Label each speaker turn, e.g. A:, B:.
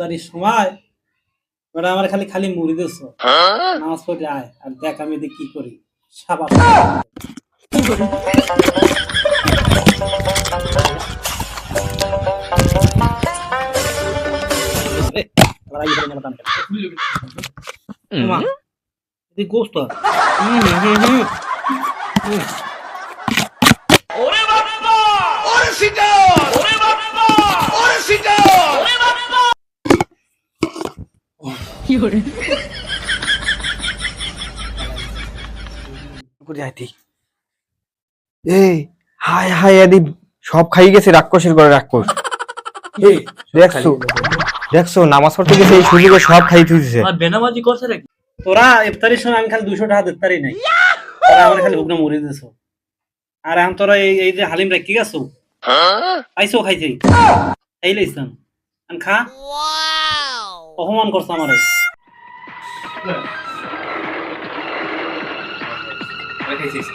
A: ইফতারির সময় ওরা আমার খালি খালি মুড়ি দিস নামাজ পড়ে আয় আর দেখ আমি এদিকে কি করি। সাবাস। গোস্ত। হুম, হুম, হুম, হুম।
B: করে আইতি এই আদি সব খাই গেছে রাক্ষসের ঘরে রাক্ষস। দেখছ? দেখছ নামাজ পড়তে গেছে এই সুযোগে সব খাই তুইছে
C: আর বেনামাজি করছে নাকি?
A: তোরা ইফতারির সময় আমি খালি দুশো টাকা দিতে নাই। তোরা আমার খালি হুকনা মরে দিছো। আর এখন তোরা এই এই যে হালিম রাখি গেছো পাইছো খাইছে এই লাইছান আন খা। অপমান করছ আমারে। What is this?